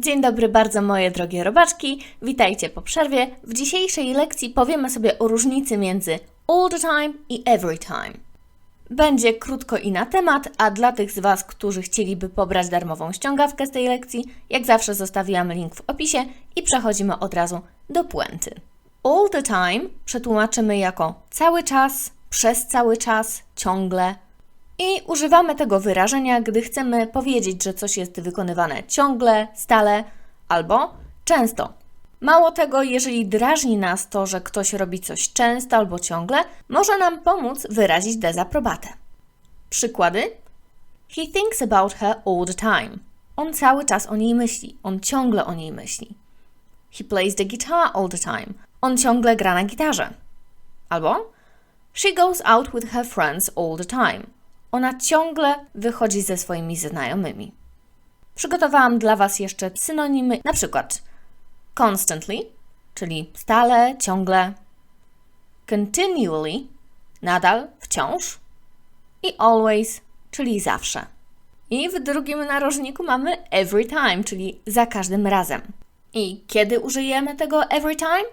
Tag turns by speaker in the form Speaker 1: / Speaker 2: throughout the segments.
Speaker 1: Dzień dobry bardzo moje drogie robaczki, witajcie po przerwie. W dzisiejszej lekcji powiemy sobie o różnicy między all the time i every time. Będzie krótko i na temat, a dla tych z Was, którzy chcieliby pobrać darmową ściągawkę z tej lekcji, jak zawsze zostawiam link w opisie i przechodzimy od razu do puenty. All the time przetłumaczymy jako cały czas, przez cały czas, ciągle, i używamy tego wyrażenia, gdy chcemy powiedzieć, że coś jest wykonywane ciągle, stale albo często. Mało tego, jeżeli drażni nas to, że ktoś robi coś często albo ciągle, może nam pomóc wyrazić dezaprobatę. Przykłady? He thinks about her all the time. On cały czas o niej myśli, on ciągle o niej myśli. He plays the guitar all the time. On ciągle gra na gitarze. Albo She goes out with her friends all the time. Ona ciągle wychodzi ze swoimi znajomymi. Przygotowałam dla Was jeszcze synonimy, na przykład constantly, czyli stale, ciągle, continually, nadal, wciąż i always, czyli zawsze. I w drugim narożniku mamy every time, czyli za każdym razem. I kiedy użyjemy tego every time?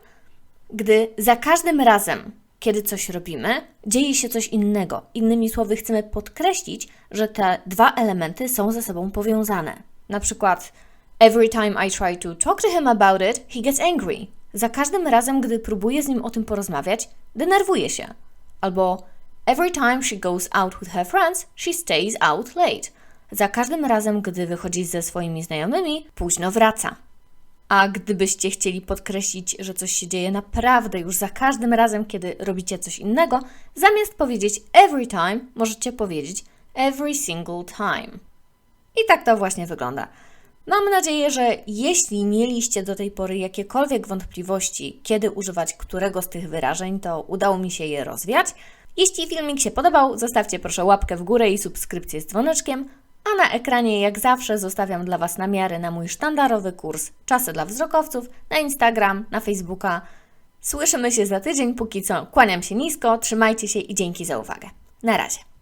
Speaker 1: Gdy za każdym razem, kiedy coś robimy, dzieje się coś innego. Innymi słowy, chcemy podkreślić, że te dwa elementy są ze sobą powiązane. Na przykład, every time I try to talk to him about it, he gets angry. Za każdym razem, gdy próbuję z nim o tym porozmawiać, denerwuje się. Albo, every time she goes out with her friends, she stays out late. Za każdym razem, gdy wychodzi ze swoimi znajomymi, późno wraca. A gdybyście chcieli podkreślić, że coś się dzieje naprawdę już za każdym razem, kiedy robicie coś innego, zamiast powiedzieć every time, możecie powiedzieć every single time. I tak to właśnie wygląda. Mam nadzieję, że jeśli mieliście do tej pory jakiekolwiek wątpliwości, kiedy używać którego z tych wyrażeń, to udało mi się je rozwiać. Jeśli filmik się podobał, zostawcie proszę łapkę w górę i subskrypcję z dzwoneczkiem, a na ekranie jak zawsze zostawiam dla Was namiary na mój sztandarowy kurs Czasy dla wzrokowców na Instagram, na Facebooka. Słyszymy się za tydzień, póki co kłaniam się nisko, trzymajcie się i dzięki za uwagę. Na razie.